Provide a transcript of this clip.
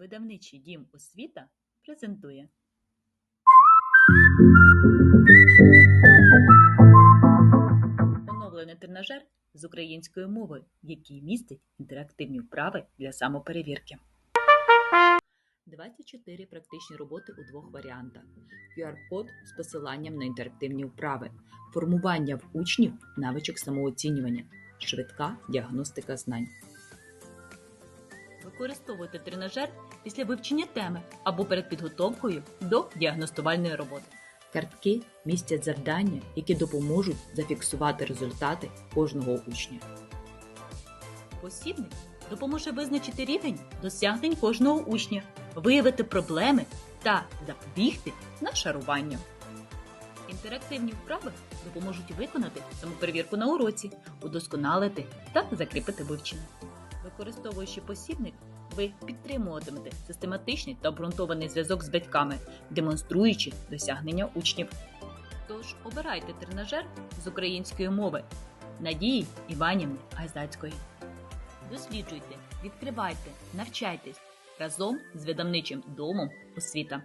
Видавничий дім освіта презентує. Оновлений тренажер з українською мовою, який містить інтерактивні вправи для самоперевірки. 24 практичні роботи у двох варіантах. QR-код з посиланням на інтерактивні вправи, формування в учнів навичок самооцінювання, швидка діагностика знань. Використовуйте тренажер після вивчення теми або перед підготовкою до діагностувальної роботи. Картки містять завдання, які допоможуть зафіксувати результати кожного учня. Посібник допоможе визначити рівень досягнень кожного учня, виявити проблеми та запобігти нашаруванню. Інтерактивні вправи допоможуть виконати самоперевірку на уроці, удосконалити та закріпити вивчення. Використовуючи посібник, ви підтримуватимете систематичний та обґрунтований зв'язок з батьками, демонструючи досягнення учнів. Тож обирайте тренажер з української мови Надії Іванівни Гайзацької. Досліджуйте, відкривайте, навчайтесь разом з видавничим домом освіта.